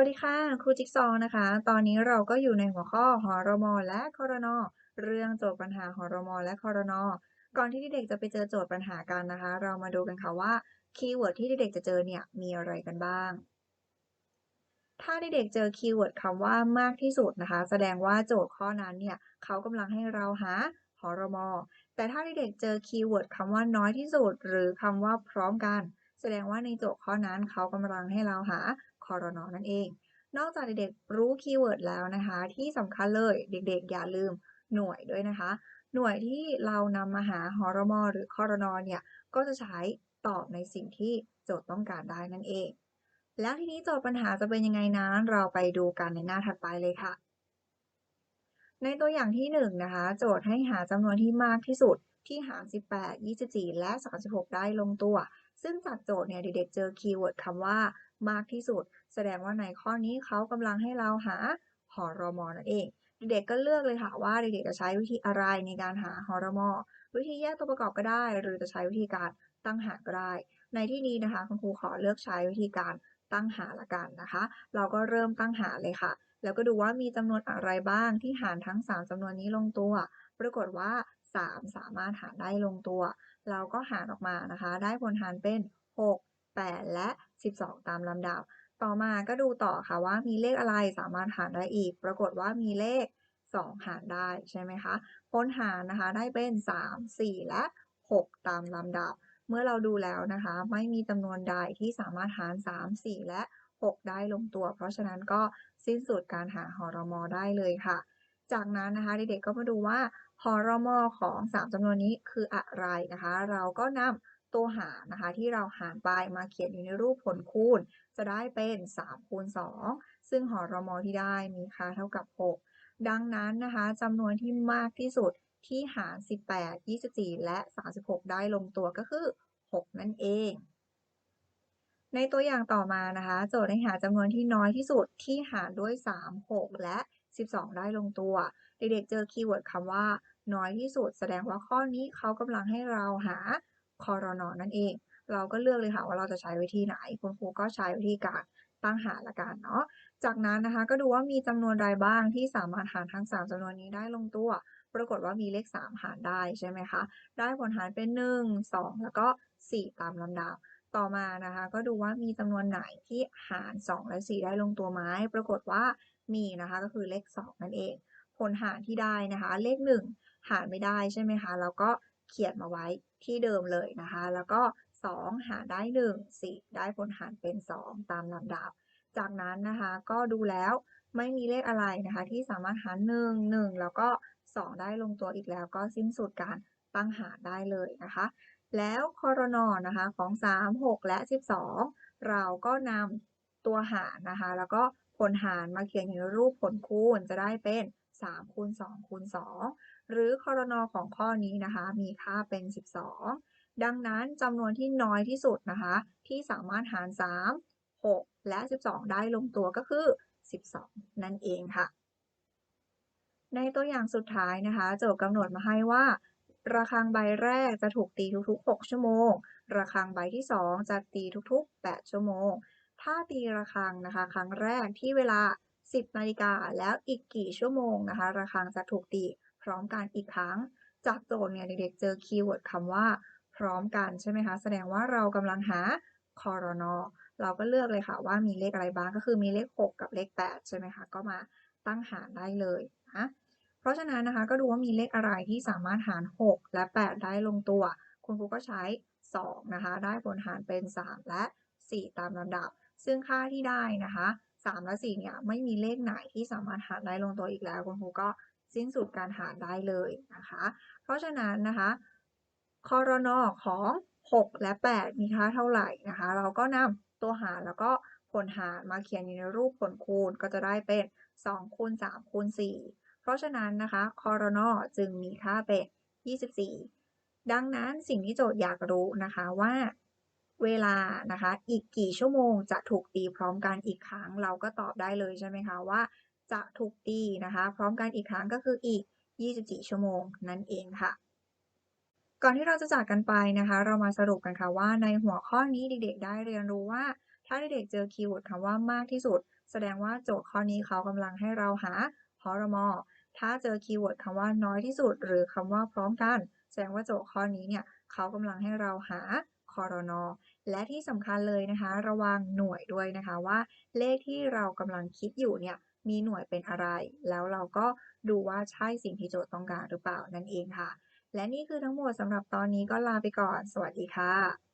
วัสดีค่ะ ครูจิ๊กซอว์นะคะ ตอนนี้เราก็อยู่ในหัวข้อหรมและคอรนอเรื่องโจทย์ปัญหาหรมและคอรนก่อนที่เด็กๆจะไปเจอโจทย์ปัญหากันนะคะ เรามาดูกันค่ะว่าคีย์เวิร์ดที่เด็กๆจะเจอเนี่ยมีอะไรกันบ้าง ถ้าเด็กๆเจอคีย์เวิร์ดคำว่ามากที่สุดนะคะ แสดงว่าโจทย์ข้อนั้นเนี่ยเขากำลังให้เราหาหรมแต่ถ้าเด็กๆเจอคีย์เวิร์ดคำว่าน้อยที่สุด หรือคำว่าพร้อมกัน แสดงว่าในโจทย์ข้อนั้นเขากำลังให้เราหา ครนนั่นเอง นอกจากเด็กๆรู้คีย์เวิร์ดแล้วนะคะ ที่สำคัญเลยเด็กๆ อย่าลืมหน่วยด้วยนะคะ หน่วยที่เรานำมาหาหรมหรือครนเนี่ยก็จะใช้ตอบในสิ่งที่โจทย์ต้องการได้นั่นเอง แล้วทีนี้โจทย์ปัญหาจะเป็นยังไงนั้น เราไปดูกันในหน้าถัดไปเลยค่ะ ในตัวอย่างที่1นนะคะ โจทย์ให้หาจำนวนที่มากที่สุดที่หาร 18 24 และ 36 ได้ลงตัว ซึ่งจากโจทย์เนี่ยเด็กๆเจอคีย์เวิร์ดคำว่ามากที่สุด แสดงว่าในข้อนี้เขากำลังให้เราหาหรมนั่นเอง เด็กๆก็เลือกเลยค่ะว่าเด็กๆจะใช้วิธีอะไรในการหาหรมวิธีแยกตัวประกอบก็ได้ หรือจะใช้วิธีการตั้งหารก็ได้ ในที่นี้นะคะคุณครูขอเลือกใช้วิธีการตั้งหารละกันนะคะ เราก็เริ่มตั้งหารเลยค่ะ แล้วก็ดูว่ามีจำนวนอะไรบ้างที่หารทั้ง 3จำนวนนี้ลงตัว ปรากฏว่า 3 สามารถหารได้ลงตัว เราก็หารออกมานะคะ ได้ผลหารเป็น 6 8 และ 12 ตามลำดับ ต่อมาก็ดูต่อค่ะว่ามีเลขอะไรสามารถหารได้อีก ปรากฏว่ามีเลข 2 หารได้ใช่ไหมคะผลหารนะคะได้เป็น 3 4 และ 6 ตามลำดับ เมื่อเราดูแล้วนะคะ ไม่มีจำนวนใดที่สามารถหาร 3 4 และ 6 ได้ลงตัว เพราะฉะนั้นก็สิ้นสุดการหาหรมได้เลยค่ะ จากนั้นนะคะเด็กๆก็มาดูว่า หรมอของ 3จำนวนนี้คืออะไรนะคะ เราก็นำตัวหารนะคะที่เราหารไปมาเขียนอยู่ในรูปผลคูณ จะได้เป็น 3 คูณ 2 ซึ่งหอรมอที่ได้มีค่าเท่ากับ 6 ดังนั้นนะคะจำนวนที่มากที่สุดที่หาร 18 24 และ 36 ได้ลงตัวก็คือ 6 นั่นเอง ในตัวอย่างต่อมานะคะ โจทย์ให้หาจำนวนที่น้อยที่สุดที่หารด้วย 3 6 และ 12 ได้ลงตัว เด็กๆเจอคีย์เวิร์ดคำว่า น้อยที่สุด แสดงว่าข้อนี้เขากำลังให้เราหาครนนั่นเอง เราก็เลือกเลยค่ะว่าเราจะใช้วิธีไหน คุณครูก็ใช้วิธีการตั้งหารละกันเนาะ จากนั้นนะคะก็ดูว่ามีจำนวนใดบ้างที่สามารถหารทั้ง 3จำนวนนี้ได้ลงตัว ปรากฏว่ามีเลข 3 หารได้ใช่ไหมคะ ได้ผลหารเป็น 1 2 แล้วก็ 4 ตามลำดับ ต่อมานะคะก็ดูว่ามีจำนวนไหนที่หาร 2 และ 4 ได้ลงตัวไหมปรากฏว่ามีนะคะก็คือเลข 2 นั่นเอง ผลหารที่ได้นะคะเลข 1 หาไม่ได้ใช่ไหมคะเราก็เขียนมาไว้ที่เดิมเลยนะคะ แล้วก็ 2 หาได้ 1 4 ได้ผลหารเป็น 2 ตามลำดับ จากนั้นนะคะก็ดูแล้วไม่มีเลขอะไรนะคะ ที่สามารถหาร1 1 แล้วก็ 2 ได้ลงตัวอีกแล้วก็สิ้นสุดการตั้งหารได้เลยนะคะ แล้วครนนะคะของ 3 6 และ 12 เราก็นำตัวหารนะคะ แล้วก็ผลหารมาเขียนอยู่ในรูปผลคูณจะได้เป็น 3คูณ2คูณ2หรือครนของข้อนี้นะคะ มีค่าเป็น 12 ดังนั้นจำนวนที่น้อยที่สุดนะคะ ที่สามารถหาร 3 6 และ 12 ได้ลงตัวก็คือ 12 นั่นเองค่ะ ในตัวอย่างสุดท้ายนะคะ โจทย์กำหนดมาให้ว่า ระฆังใบแรกจะถูกตีทุกๆ 6 ชั่วโมง ระฆังใบที่ 2 จะตีทุกๆ 8 ชั่วโมง ถ้าตีระฆังนะคะ ครั้งแรกที่เวลา 10นาฬิกาแล้วอีกกี่ชั่วโมงนะคะ ระฆังจะถูกตีพร้อมกันอีกครั้ง จากโจทย์เนี่ยเด็กๆเจอคีย์เวิร์ดคำว่า พร้อมกันใช่ไหมคะ แสดงว่าเรากำลังหาคอรนอเราก็เลือกเลยค่ะว่ามีเลขอะไรบ้างก็คือมีเลข 6 กับเลข 8 ใช่ไหมคะก็มาตั้งหารได้เลยนะเพราะฉะนั้นนะคะก็ดูว่ามีเลขอะไรที่สามารถหาร 6 และ 8 ได้ลงตัว คุณครูก็ใช้ 2 นะคะ ได้ผลหารเป็น 3 และ 4 ตามลำดับ ซึ่งค่าที่ได้นะคะ 3 และ 4 เนี่ยไม่มีเลขไหนที่สามารถหารได้ลงตัวอีกแล้วคุณครูก็สิ้นสุดการหารได้เลยนะคะ เพราะฉะนั้นนะคะคอรนของ 6 และ 8 มีค่าเท่าไหร่นะคะ เราก็นำตัวหารแล้วก็ผลหารมาเขียนอยู่ในรูปผลคูณก็จะได้เป็น2คูณ3คูณ4เพราะฉะนั้นนะคะคอรนจึงมีค่าเป็น 24 ดังนั้นสิ่งที่โจทย์อยากรู้นะคะว่า เวลานะคะ อีกกี่ชั่วโมงจะถูกตีพร้อมกันอีกครั้ง เราก็ตอบได้เลยใช่ไหมคะว่า จะถูกตีนะคะ พร้อมกันอีกครั้งก็คืออีก 24 ชั่วโมงนั่นเองค่ะ ก่อนที่เราจะจากกันไปนะคะ เรามาสรุปกันค่ะว่าในหัวข้อนี้เด็กๆ ได้เรียนรู้ว่า ถ้าเด็กๆเจอคีย์เวิร์ดคำว่ามากที่สุด แสดงว่าโจทย์ข้อนี้เขากำลังให้เราหาพรมถ้าเจอคีย์เวิร์ดคำว่าน้อยที่สุด หรือคำว่าพร้อมกัน แสดงว่าโจทย์ข้อนี้เนี่ยเขากำลังให้เราหา คอรนอและที่สำคัญเลยนะคะ ระวังหน่วยด้วยนะคะว่าเลขที่เรากำลังคิดอยู่เนี่ยมีหน่วยเป็นอะไร แล้วเราก็ดูว่าใช่สิ่งที่โจทย์ต้องการหรือเปล่านั่นเองค่ะ และนี่คือทั้งหมดสำหรับตอนนี้ก็ลาไปก่อน สวัสดีค่ะ